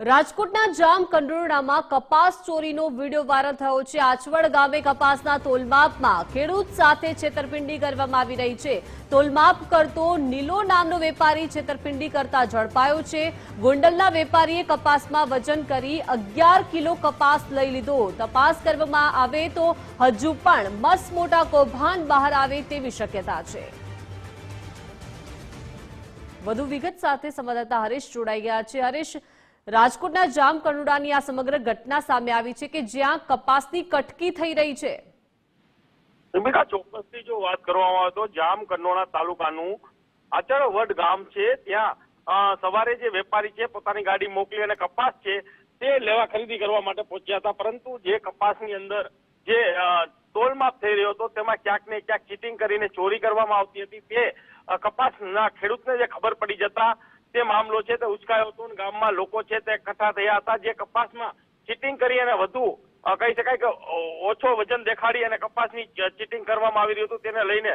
રાજકોટના જામ કંડોરણામાં કપાસ ચોરીનો વીડિયો વાયરલ થયો છે. આચવડ ગામે કપાસના તોલમાપમાં ખેડૂત સાથે છેતરપિંડી કરવામાં આવી રહી છે. તોલમાપ કરતો નીલો નામનો વેપારી છેતરપિંડી કરતા ઝડપાયો છે. ગોંડલના વેપારીએ કપાસમાં વજન કરી અગિયાર કિલો કપાસ લઈ લીધો. તપાસ કરવામાં આવે તો હજુ પણ મસ મોટા કૌભાંડ બહાર આવે તેવી શક્યતા છે. વધુ વિગત સાથે સંવાદદાતા હરીશ જોડાઈ ગયા છે. હરીશ રાજકોટના જામ કનુડાની આ સમગ્ર ઘટના સામે આવી છે કે જ્યાં કપાસની કટકી થઈ રહી છે. ભૂમિકા ચોક્કસથી જો વાત કરવામાં આવે તો જામ કનોડા તાલુકાનું આચળવડ ગામ છે. ત્યાં સવારે જે વેપારી છે પોતાની ગાડી મોકલી અને કપાસ છે તે લેવા ખરીદી કરવા માટે પહોંચ્યા હતા. પરંતુ જે કપાસની અંદર જે તોલમાપ થઈ રહ્યો હતો તેમાં ક્યાંક ને ક્યાંક ચીટિંગ કરીને ચોરી કરવામાં આવતી હતી. તે કપાસના ખેડૂતને જે ખબર પડી જતા તે મામલો છે તે ઉચકાયો હતો ગામમાં લોકો છે તે એકઠા થયા હતા. જે કપાસમાં ચીટિંગ કરી અને વધુ કહી શકાય કે ઓછો વજન દેખાડી અને કપાસની ચીટિંગ કરવામાં આવી રહ્યું હતું, તેને લઈને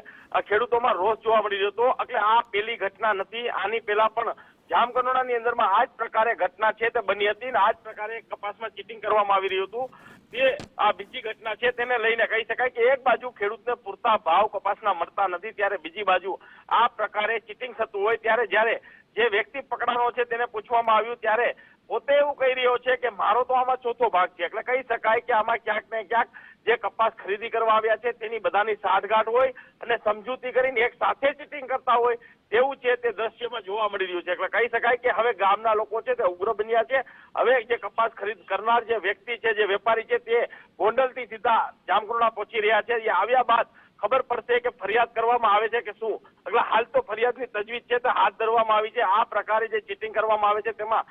ખેડૂતોમાં રોષ જોવા મળી રહ્યો હતો. એટલે આ પેલી ઘટના નથી, આની પહેલા પણ જામકંડોળાની અંદરમાં આ જ પ્રકારે ઘટના છે તે બની હતી અને આ જ પ્રકારે કપાસમાં ચીટિંગ કરવામાં આવી રહ્યું હતું. તે આ બીજી ઘટના છે તેને લઈને કહી શકાય કે એક બાજુ ખેડૂતને પૂરતા ભાવ કપાસના મળતા નથી, ત્યારે બીજી બાજુ આ પ્રકારે ચીટિંગ થતું હોય, ત્યારે જ્યારે જે વ્યક્તિ પકડાનો છે તેને પૂછવામાં આવ્યું ત્યારે પોતે એવું કહી રહ્યો છે કે મારો તો આમાં ચોથો ભાગ છે. એટલે કહી શકાય કે આમાં ક્યાંક ને ક્યાંક જે કપાસ ખરીદી કરવા આવ્યા છે તેની બધાની સાઠગાંઠ હોય અને સમજૂતી કરીને એક સાથે ચીટિંગ કરતા હોય તેવું છે તે દ્રશ્યમાં જોવા મળી રહ્યું છે. એટલે કહી શકાય કે હવે ગામના લોકો છે તે ઉગ્ર બન્યા છે. હવે જે કપાસ ખરીદ કરનાર જે વ્યક્તિ છે, જે વેપારી છે તે ગોંડલથી સીધા જામકુરડા પહોંચી રહ્યા છે. એ આવ્યા બાદ ખબર પડશે કે ફરિયાદ કરવામાં આવે છે કે શું? એટલે હાલ તો ફરિયાદની તજવીજ છે તે હાથ ધરવામાં આવી છે. આ પ્રકારે જે ચીટિંગ કરવામાં આવે છે તેમાં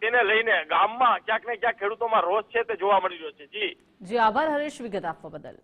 તેને લઈને ગામમાં ક્યાંક ને ક્યાંક ખેડૂતોમાં રોષ છે તે જોવા મળી રહ્યો છે. જી. જી, આભાર હરેશ વિગત આપવા બદલ.